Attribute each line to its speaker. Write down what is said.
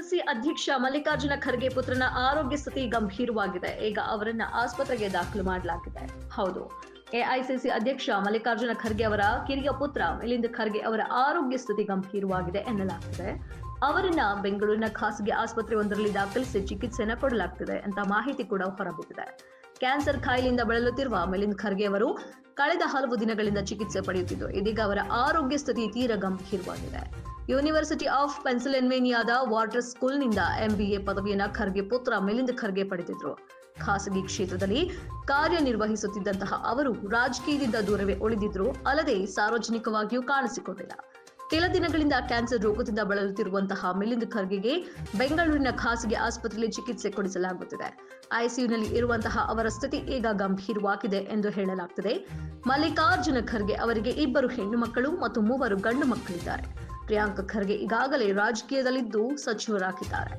Speaker 1: ಅಧ್ಯಕ್ಷ ಮಲ್ಲಿಕಾರ್ಜುನ ಖರ್ಗೆ ಪುತ್ರನ ಆರೋಗ್ಯ ಸ್ಥಿತಿ ಗಂಭೀರವಾಗಿದೆ. ಈಗ ಅವರನ್ನ ಆಸ್ಪತ್ರೆಗೆ ದಾಖಲು ಮಾಡಲಾಗಿದೆ. ಹೌದು. ಎಐಸಿಸಿ ಅಧ್ಯಕ್ಷ ಮಲ್ಲಿಕಾರ್ಜುನ ಖರ್ಗೆ ಅವರ ಕಿರಿಯ ಪುತ್ರ ಮಿಲಿಂದ್ ಖರ್ಗೆ ಅವರ ಆರೋಗ್ಯ ಸ್ಥಿತಿ ಗಂಭೀರವಾಗಿದೆ ಎನ್ನಲಾಗ್ತಿದೆ. ಅವರನ್ನ ಬೆಂಗಳೂರಿನ ಖಾಸಗಿ ಆಸ್ಪತ್ರೆಯೊಂದರಲ್ಲಿ ದಾಖಲಿಸಿ ಚಿಕಿತ್ಸೆನ ಕೊಡಲಾಗ್ತಿದೆ ಅಂತ ಮಾಹಿತಿ ಕೂಡ ಹೊರಬಿದ್ದಿದೆ. ಕ್ಯಾನ್ಸರ್ ಕಾಯಿಲೆಯಿಂದ ಬಳಲುತ್ತಿರುವ ಮಿಲಿಂದ್ ಖರ್ಗೆ ಅವರು ಕಳೆದ ಹಲವು ದಿನಗಳಿಂದ ಚಿಕಿತ್ಸೆ ಪಡೆಯುತ್ತಿದ್ದು, ಇದೀಗ ಅವರ ಆರೋಗ್ಯ ಸ್ಥಿತಿ ತೀರಾ ಗಂಭೀರವಾಗಿದೆ. ಯೂನಿವರ್ಸಿಟಿ ಆಫ್ ಪೆನ್ಸಿಲ್ವೇನಿಯಾದ ವಾಟರ್ ಸ್ಕೂಲ್ನಿಂದ ಎಂಬಿಎ ಪದವಿಯನ್ನು ಖರ್ಗೆ ಪುತ್ರ ಮಿಲಿಂದ್ ಖರ್ಗೆ ಪಡೆದಿದ್ರು. ಖಾಸಗಿ ಕ್ಷೇತ್ರದಲ್ಲಿ ಕಾರ್ಯನಿರ್ವಹಿಸುತ್ತಿದ್ದಂತಹ ಅವರು ರಾಜಕೀಯದಿಂದ ದೂರವೇ ಉಳಿದಿದ್ರು, ಅಲ್ಲದೆ ಸಾರ್ವಜನಿಕವಾಗಿಯೂ ಕಾಣಿಸಿಕೊಂಡಿಲ್ಲ. ಕೆಲ ದಿನಗಳಿಂದ ಕ್ಯಾನ್ಸರ್ ರೋಗದಿಂದ ಬಳಲುತ್ತಿರುವಂತಹ ಮಿಲಿಂದ್ ಖರ್ಗೆಗೆ ಬೆಂಗಳೂರಿನ ಖಾಸಗಿ ಆಸ್ಪತ್ರೆಯಲ್ಲಿ ಚಿಕಿತ್ಸೆ ಕೊಡಿಸಲಾಗುತ್ತಿದೆ. ಐಸಿಯುನಲ್ಲಿ ಇರುವಂತಹ ಅವರ ಸ್ಥಿತಿ ಈಗ ಗಂಭೀರವಾಗಿದೆ ಎಂದು ಹೇಳಲಾಗುತ್ತದೆ ಮಲ್ಲಿಕಾರ್ಜುನ ಖರ್ಗೆ ಅವರಿಗೆ ಇಬ್ಬರು ಹೆಣ್ಣು ಮಕ್ಕಳು ಮತ್ತು ಮೂವರು ಗಂಡು ಮಕ್ಕಳಿದ್ದಾರೆ ಪ್ರಿಯಾಂಕ ಖರ್ಗೆ ಈಗಾಗಲೇ ರಾಜಕೀಯದಲ್ಲಿದ್ದು ಸಚಿವರಾಗಿದ್ದಾರೆ.